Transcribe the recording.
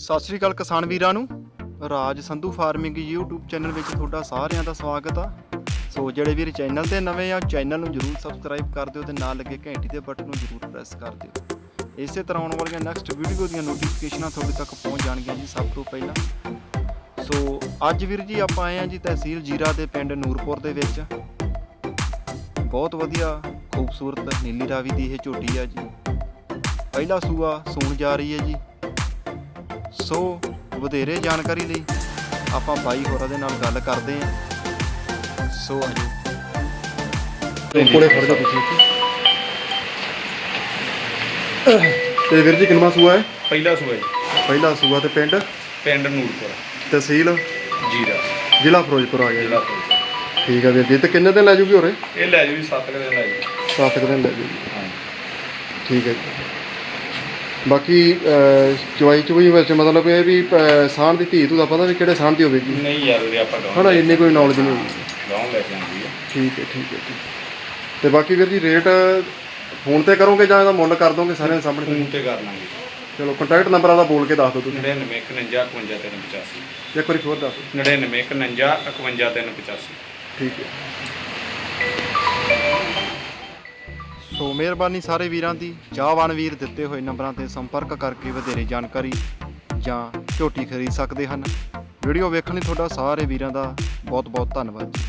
ਸਤਿ ਸ੍ਰੀ ਅਕਾਲ ਕਿਸਾਨ ਵੀਰਾਂ ਨੂੰ। Raj Sandhu farming YouTube channel ਵਿੱਚ ਤੁਹਾਡਾ ਸਾਰਿਆਂ ਦਾ ਸਵਾਗਤ ਆ। ਸੋ ਜਿਹੜੇ ਵੀਰ ਚੈਨਲ ਤੇ ਨਵੇਂ ਆ, ਚੈਨਲ ਨੂੰ ਜਰੂਰ ਸਬਸਕ੍ਰਾਈਬ ਕਰ ਦਿਓ ਤੇ ਨਾਲ ਲੱਗੇ ਘੰਟੀ ਦੇ ਬਟਨ ਨੂੰ ਜਰੂਰ ਪ੍ਰੈਸ ਕਰ ਦਿਓ। ਇਸੇ ਤਰ੍ਹਾਂ ਆਉਣ ਵਾਲੀਆਂ ਨੈਕਸਟ ਵੀਡੀਓ ਦੀਆਂ ਨੋਟੀਫਿਕੇਸ਼ਨਾਂ ਤੁਹਾਡੇ ਤੱਕ ਪਹੁੰਚ ਜਾਣਗੀਆਂ ਜੀ ਸਭ ਤੋਂ ਪਹਿਲਾਂ। ਸੋ ਅੱਜ ਵੀਰ ਜੀ ਆਪਾਂ ਆਏ ਆ ਜੀ ਤਹਿਸੀਲ ਜੀਰਾ ਦੇ ਪਿੰਡ ਨੂਰਪੁਰ ਦੇ ਵਿੱਚ। ਬਹੁਤ ਵਧੀਆ ਖੂਬਸੂਰਤ ਨੀਲੀ ਰਾਵੀ ਦੀ ਇਹ ਝੋਟੀ ਆ ਜੀ। ਪਹਿਲਾ ਸੂਆ ਸੂਣ ਜਾ ਰਹੀ ਹੈ ਜੀ। ਸੋ ਵਧੇਰੇ ਜਾਣਕਾਰੀ ਲਈ ਆਪਾਂ ਬਾਈ ਹੋਰਾਂ ਦੇ ਨਾਲ ਗੱਲ ਕਰਦੇ ਹਾਂ। ਸੋ ਆਜੋ। ਕੋਲੇ ਖੜ ਜਾ ਤੁਸੀਂ ਤੇ ਵੀਰ ਜੀ ਕਿੰਨਾ ਸੂਆ ਹੈ? ਪਹਿਲਾ ਸੂਆ ਜੀ। ਪਹਿਲਾ ਸੂਆ ਤੇ ਪਿੰਡ? ਪਿੰਡ ਨੂਰਪੁਰ। ਤਹਿਸੀਲ? ਜੀਰਾ। ਜ਼ਿਲ੍ਹਾ ਫਿਰੋਜ਼ਪੁਰ ਆ ਗਿਆ ਜ਼ਿਲ੍ਹਾ। ਠੀਕ ਹੈ ਵੀਰ ਜੀ ਤੇ ਕਿੰਨੇ ਦਿਨ ਲੈ ਜੂਗੀ ਹੋਰੇ? ਇਹ ਲੈ ਜੂ ਜੀ 7 ਦਿਨ ਲੈ ਜੂ 7 ਦਿਨ ਲੈ ਜੂਗੀ। ਹਾਂ ਠੀਕ ਹੈ ਜੀ। ਬਾਕੀ ਚਵਾਈ ਚਵਾਈ ਵਿੱਚ ਮਤਲਬ ਇਹ ਵੀ ਅਹ, ਸਾਂਢ ਦੀ ਧੀ ਤੂੰ ਦਾ ਪਤਾ ਵੀ ਕਿਹੜੇ ਸਾਂਢ ਦੀ ਹੋਵੇਗੀ। ਨਹੀਂ ਯਾਰ ਉਹਦੇ ਆਪਾਂ ਗਾਉਂ ਹਨਾ ਇੰਨੀ ਕੋਈ ਨੌਲੇਜ ਨਹੀਂ ਹੋਈ ਗਾਉਂ ਲੈ ਕੇ ਆਉਂਦੀ ਹੈ। ਠੀਕ ਹੈ ਠੀਕ ਹੈ ਠੀਕ ਤੇ ਬਾਕੀ ਵੀਰ ਜੀ ਰੇਟ ਫੋਨ ਤੇ ਕਰੋਗੇ ਜਾਂ ਇਹਦਾ ਮੁੱਲ ਕਰ ਦੋਗੇ ਸਾਰਿਆਂ ਦੇ ਸਾਹਮਣੇ? ਫੋਨ ਤੇ ਕਰ ਲਾਂਗੇ। ਚਲੋ ਕੰਟੈਕਟ ਨੰਬਰ ਆਦਾ ਬੋਲ ਕੇ ਦੱਸ ਦਿਓ ਤੁਸੀਂ। 99 51 51 385 ਇੱਕ ਵਾਰੀ ਹੋਰ ਦੱਸ ਦਿਓ। 99 51 51 385 ਠੀਕ ਹੈ। ਮਿਹਰਬਾਨੀ ਸਾਰੇ ਵੀਰਾਂ ਦੀ। ਚਾਹਵਾਨ ਵੀਰ ਦਿੱਤੇ ਹੋਏ ਨੰਬਰਾਂ ਤੇ ਸੰਪਰਕ ਕਰਕੇ ਵਧੇਰੇ ਜਾਣਕਾਰੀ ਜਾਂ ਝੋਟੀ ਖਰੀਦ ਸਕਦੇ ਹਨ। ਵੀਡੀਓ ਵੇਖਣ ਲਈ ਤੁਹਾਡਾ ਸਾਰੇ ਵੀਰਾਂ ਦਾ ਬਹੁਤ ਬਹੁਤ ਧੰਨਵਾਦ ਜੀ।